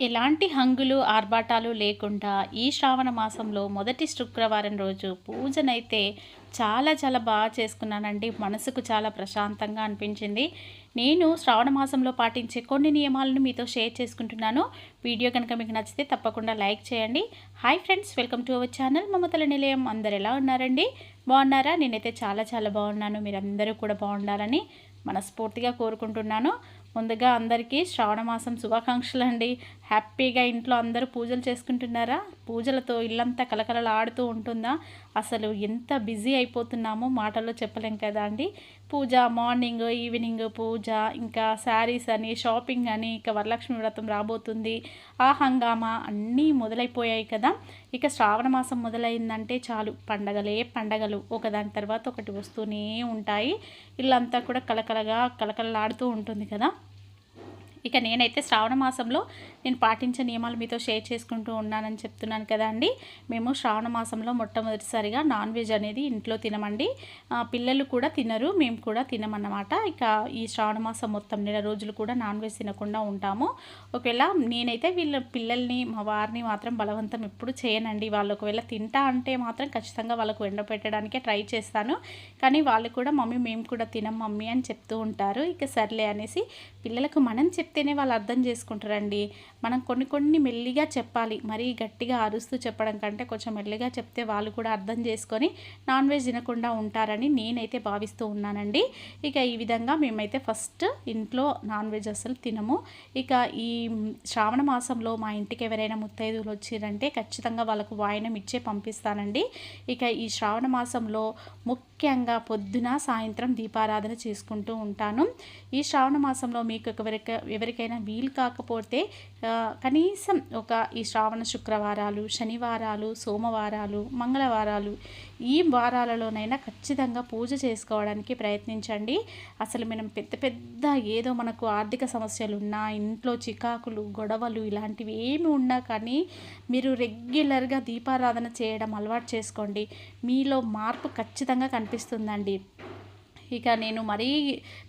ఎలాంటి హంగులు ఆర్భాటాలు లేకుండా ఈ శ్రావణ మాసంలో మొదటి శుక్రవారం రోజు పూజనైతే చాలా చాలా బాగా చేసుకున్నానండి. మనసుకు చాలా ప్రశాంతంగా అనిపించింది. నేను శ్రావణ మాసంలో పాటించే కొన్ని నియమాలను మీతో షేర్ చేసుకుంటున్నాను. వీడియో కనుక మీకు నచ్చితే తప్పకుండా లైక్ చేయండి. Hi friends welcome to our channel. మమతల నిలయం అందరు ఎలా ఉన్నారండి? బాగున్నారా? నేనైతే చాలా చాలా బాగున్నాను. మీరందరూ కూడా బాగుండాలని మనస్ఫూర్తిగా కోరుకుంటున్నాను. ముందుగా అందరికీ శ్రావణ మాసం శుభాకాంక్షలు అండి హ్యాపీగా ఇంట్లో అందరూ పూజలు చేసుకుంటున్నారా? పూజలతో ఇల్లంతా కలకలలాడుతూ ఉంటుందా? అసలు ఎంత బిజీ అయిపోతున్నామో మాటల్లో చెప్పలేం కదా అండి. పూజ మార్నింగ్ ఈవినింగ్ పూజ ఇంకా శారీస్ అని షాపింగ్ అని ఇక వరలక్ష్మి వ్రతం రాబోతుంది. ఆ హంగామా అన్నీ మొదలైపోయాయి కదా. ఇక శ్రావణ మాసం మొదలైందంటే చాలు. పండగలే పండగలు. ఒకదాని తర్వాత ఒకటి వస్తూనే ఉంటాయి. ఇల్లంతా కూడా కలకలగా కలకలలాడుతూ ఉంటుంది కదా. ఇక నేనైతే శ్రావణ మాసంలో నేను పాటించే నియమాలు మీతో షేర్ చేసుకుంటూ ఉన్నానని చెప్తున్నాను కదా అండి. మేము శ్రావణ మాసంలో మొట్టమొదటిసారిగా నాన్ వెజ్ అనేది ఇంట్లో తినమండి. పిల్లలు కూడా తినరు మేము కూడా తినమన్నమాట. ఇక ఈ శ్రావణ మాసం మొత్తం నెల రోజులు కూడా నాన్ వెజ్ తినకుండా ఉంటాము. ఒకవేళ నేనైతే వీళ్ళ పిల్లల్ని మా వారిని మాత్రం బలవంతం ఎప్పుడు చేయనండి. వాళ్ళు ఒకవేళ తింటా అంటే మాత్రం ఖచ్చితంగా వాళ్ళకు ఎండపెట్టడానికే ట్రై చేస్తాను. కానీ వాళ్ళు కూడా మమ్మీ మేము కూడా తినం మమ్మీ అని చెప్తూ ఉంటారు. ఇక సర్లే అనేసి పిల్లలకు మనం చెప్తేనే వాళ్ళు అర్థం చేసుకుంటారండి. మనం కొన్ని కొన్ని మెల్లిగా చెప్పాలి మరీ గట్టిగా అరుస్తూ చెప్పడం కంటే కొంచెం మెల్లిగా చెప్తే వాళ్ళు కూడా అర్థం చేసుకొని నాన్ వెజ్ తినకుండా ఉంటారని నేనైతే భావిస్తూ ఉన్నానండి. ఇక ఈ విధంగా మేమైతే ఫస్ట్ ఇంట్లో నాన్ వెజ్ అసలు తినము. ఇక ఈ శ్రావణ మాసంలో మా ఇంటికి ఎవరైనా ముత్తైదువులు వచ్చిరంటే ఖచ్చితంగా వాళ్ళకు వాయనం ఇచ్చే పంపిస్తానండి. ఇక ఈ శ్రావణ మాసంలో ముఖ్యంగా పొద్దున సాయంత్రం దీపారాధన చేసుకుంటూ ఉంటాను. ఈ శ్రావణ మాసంలో మీకు ఎవరిక ఎవరికైనా వీలు కాకపోతే కనీసం ఒక ఈ శ్రావణ శుక్రవారాలు శనివారాలు సోమవారాలు మంగళవారాలు ఈ వారాలలోనైనా ఖచ్చితంగా పూజ చేసుకోవడానికి ప్రయత్నించండి. అసలు మనం పెద్ద పెద్ద ఏదో మనకు ఆర్థిక సమస్యలు ఉన్నా ఇంట్లో చికాకులు గొడవలు ఇలాంటివి ఏమి ఉన్నా కానీ మీరు రెగ్యులర్గా దీపారాధన చేయడం అలవాటు చేసుకోండి. మీలో మార్పు ఖచ్చితంగా కనిపిస్తుందండి. ఇక నేను మరీ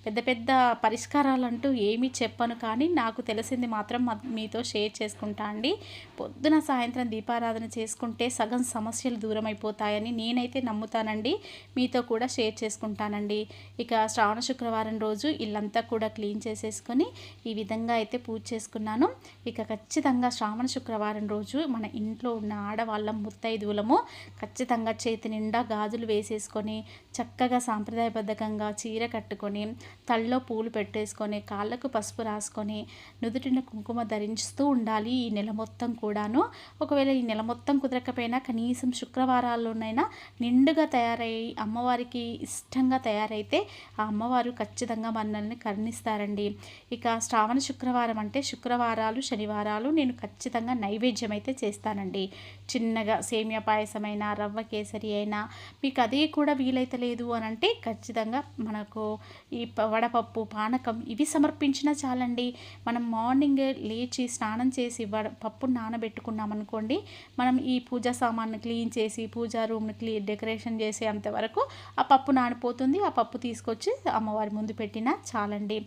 పెద్ద పెద్ద పరిష్కారాలు అంటూ ఏమీ చెప్పను కానీ నాకు తెలిసింది మాత్రం మీతో షేర్ చేసుకుంటా అండి. పొద్దున సాయంత్రం దీపారాధన చేసుకుంటే సగం సమస్యలు దూరం అయిపోతాయని నేనైతే నమ్ముతానండి. మీతో కూడా షేర్ చేసుకుంటానండి. ఇక శ్రావణ శుక్రవారం రోజు ఇల్లంతా కూడా క్లీన్ చేసేసుకొని ఈ విధంగా అయితే పూజ చేసుకున్నాను. ఇక ఖచ్చితంగా శ్రావణ శుక్రవారం రోజు మన ఇంట్లో ఉన్న ఆడవాళ్ళం ముత్తైదువులము ఖచ్చితంగా చేతి నిండా గాజులు వేసేసుకొని చక్కగా సాంప్రదాయబద్ధంగా అందంగా చీర కట్టుకొని తల్లో పూలు పెట్టేసుకొని కాళ్ళకు పసుపు రాసుకొని నుదుటిన కుంకుమ ధరిస్తూ ఉండాలి ఈ నెల మొత్తం కూడాను. ఒకవేళ ఈ నెల మొత్తం కుదరకపోయినా కనీసం శుక్రవారాల్లోనైనా నిండుగా తయారయ్యి అమ్మవారికి ఇష్టంగా తయారైతే ఆ అమ్మవారు ఖచ్చితంగా మనల్ని కరుణిస్తారండి. ఇక శ్రావణ శుక్రవారం అంటే శుక్రవారాలు శనివారాలు నేను ఖచ్చితంగా నైవేద్యం అయితే చేస్తానండి. చిన్నగా సేమియా పాయసమైనా రవ్వ కేసరి అయినా మీకు అదే కూడా వీలైతే లేదు అని అంటే ఖచ్చితంగా మనకు ఈ వడపప్పు పానకం ఇవి సమర్పించినా చాలండి. మనం మార్నింగ్ లేచి స్నానం చేసి వడ పప్పు నానబెట్టుకున్నామనుకోండి మనం ఈ పూజా సామాన్ని క్లీన్ చేసి పూజా రూమ్ని క్లీ డెకరేషన్ చేసే అంతవరకు ఆ పప్పు నానిపోతుంది. ఆ పప్పు తీసుకొచ్చి అమ్మవారి ముందు పెట్టినా చాలండి.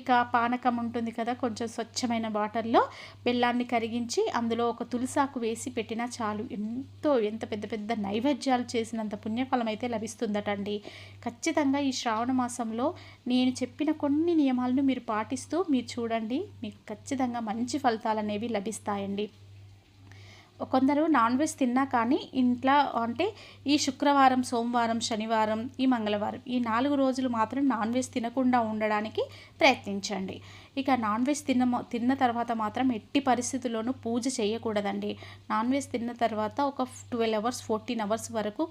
ఇక పానకం ఉంటుంది కదా కొంచెం స్వచ్ఛమైన వాటర్లో బెల్లాన్ని కరిగించి అందులో ఒక తులసాకు వేసి పెట్టినా చాలు. ఎంతో ఎంత పెద్ద పెద్ద నైవేద్యాలు చేసినంత పుణ్యఫలం అయితే లభిస్తుందటండి. ఖచ్చితంగా ఈ శ్రావణ మాసంలో నేను చెప్పిన కొన్ని నియమాలను మీరు పాటిస్తూ మీరు చూడండి. మీకు ఖచ్చితంగా మంచి ఫలితాలు అనేవి లభిస్తాయండి. కొందరు నాన్ వెజ్ తిన్నా కానీ ఇంట్లో అంటే ఈ శుక్రవారం సోమవారం శనివారం ఈ మంగళవారం ఈ నాలుగు రోజులు మాత్రం నాన్ వెజ్ తినకుండా ఉండడానికి ప్రయత్నించండి. ఇక నాన్ వెజ్ తిన్న తిన్న తర్వాత మాత్రం ఎట్టి పరిస్థితుల్లోనూ పూజ చేయకూడదండి. నాన్ వెజ్ తిన్న తర్వాత ఒక ట్వెల్వ్ అవర్స్ ఫోర్టీన్ అవర్స్ వరకు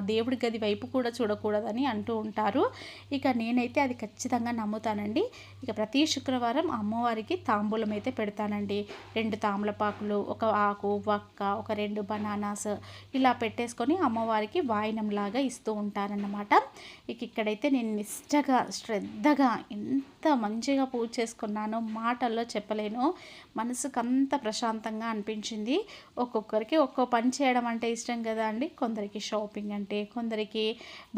దేవుడి గది వైపు కూడా చూడకూడదని అంటూ ఉంటారు. ఇక నేనైతే అది ఖచ్చితంగా నమ్ముతానండి. ఇక ప్రతి శుక్రవారం అమ్మవారికి తాంబూలం అయితే పెడతానండి. రెండు తామలపాకులు ఒక ఆకు వక్క ఒక రెండు బనానాస్ ఇలా పెట్టేసుకొని అమ్మవారికి వాయినంలాగా ఇస్తూ ఉంటారన్నమాట. ఇక ఇక్కడైతే నేను నిష్టగా శ్రద్ధగా ఎంత మంచిగా పూజ చేసుకున్నానో మాటల్లో చెప్పలేను. మనసుకు అంత ప్రశాంతంగా అనిపించింది. ఒక్కొక్కరికి ఒక్కో పని చేయడం అంటే ఇష్టం కదా అండి. కొందరికి షాపింగ్ అంటే కొందరికి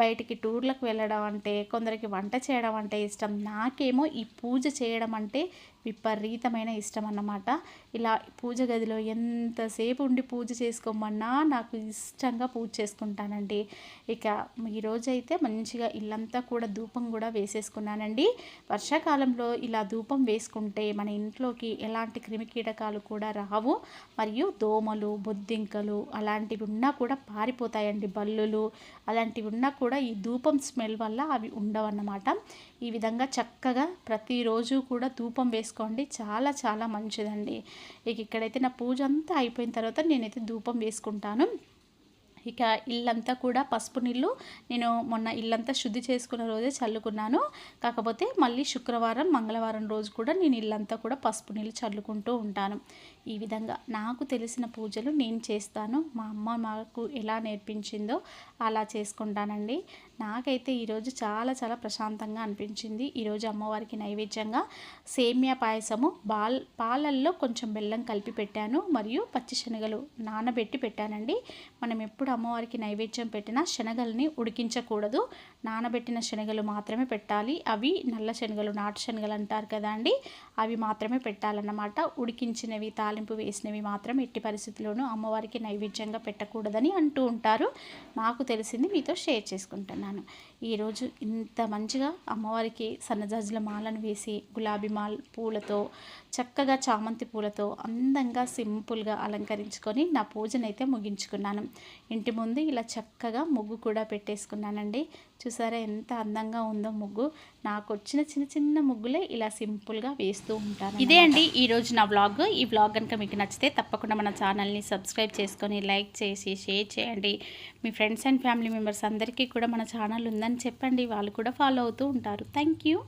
బయటికి టూర్లకు వెళ్ళడం అంటే కొందరికి వంట చేయడం అంటే ఇష్టం. నాకేమో ఈ పూజ చేయడం అంటే విపరీతమైన ఇష్టం అన్నమాట ఇలా పూజ గదిలో ఎంతసేపు ఉండి పూజ చేసుకోమన్నా నాకు ఇష్టంగా పూజ చేసుకుంటానండి. ఇక ఈరోజు అయితే మంచిగా ఇల్లంతా కూడా ధూపం కూడా వేసేసుకున్నానండి. వర్షాకాలంలో ఇలా ధూపం వేసుకుంటే మన ఇంట్లోకి ఎలాంటి క్రిమికీటకాలు కూడా రావు. మరియు దోమలు బొద్దింకలు అలాంటివి ఉన్నా కూడా పారిపోతాయండి బల్లులు. అలాంటివి ఉన్నా కూడా ఈ ధూపం స్మెల్ వల్ల అవి ఉండవన్నమాట. ఈ విధంగా చక్కగా ప్రతిరోజు కూడా ధూపం చేసుకోండి చాలా చాలా మంచిదండి. ఇక ఇక్కడైతే నా పూజ అంతా అయిపోయిన తర్వాత నేనైతే ధూపం వేసుకుంటాను. ఇక ఇల్లంతా కూడా పసుపు నీళ్ళు. నేను మొన్న ఇల్లంతా శుద్ధి చేసుకున్న రోజే చల్లుకున్నాను. కాకపోతే మళ్ళీ శుక్రవారం మంగళవారం రోజు కూడా నేను ఇల్లంతా కూడా పసుపు నీళ్ళు చల్లుకుంటూ ఉంటాను. ఈ విధంగా నాకు తెలిసిన పూజలు నేను చేస్తాను. మా అమ్మ మాకు ఎలా నేర్పించిందో అలా చేసుకుంటానండి. నాకైతే ఈరోజు చాలా చాలా ప్రశాంతంగా అనిపించింది. ఈరోజు అమ్మవారికి నైవేద్యంగా సేమియా పాయసము బాల్ పాలల్లో కొంచెం బెల్లం కలిపి పెట్టాను. మరియు పచ్చిశనగలు నానబెట్టి పెట్టానండి. మనం ఎప్పుడు అమ్మవారికి నైవేద్యం పెట్టిన శనగల్ని ఉడికించకూడదు. నానబెట్టిన శనగలు మాత్రమే పెట్టాలి. అవి నల్ల శనగలు నాటు శనగలు అంటారు కదా అండి. అవి మాత్రమే పెట్టాలన్నమాట. ఉడికించినవి తాలింపు వేసినవి మాత్రం ఎట్టి పరిస్థితుల్లోనూ అమ్మవారికి నైవేద్యంగా పెట్టకూడదని అంటూ ఉంటారు. నాకు తెలిసింది మీతో షేర్ చేసుకుంటున్నాను. ఈరోజు ఇంత మంచిగా అమ్మవారికి సన్నజాజుల మాలను వేసి గులాబీ మాల్ పూలతో చక్కగా చామంతి పూలతో అందంగా సింపుల్గా అలంకరించుకొని నా పూజనైతే ముగించుకున్నాను. ఇంటి ముందు ఇలా చక్కగా ముగ్గు కూడా పెట్టేసుకున్నానండి. చూసారా ఎంత అందంగా ఉందో ముగ్గు. నాకు వచ్చిన చిన్న చిన్న ముగ్గులే ఇలా సింపుల్గా వేస్తూ ఉంటాను ఇదే అండి ఈరోజు నా వ్లాగ్. ఈ వ్లాగ్ కనుక మీకు నచ్చితే తప్పకుండా మన ఛానల్ని సబ్స్క్రైబ్ చేసుకొని లైక్ చేసి షేర్ చేయండి. మీ ఫ్రెండ్స్ అండ్ ఫ్యామిలీ మెంబర్స్ అందరికీ కూడా మన ఛానల్ ఉందని చెప్పండి. వాళ్ళు కూడా ఫాలో అవుతూ ఉంటారు. Thank you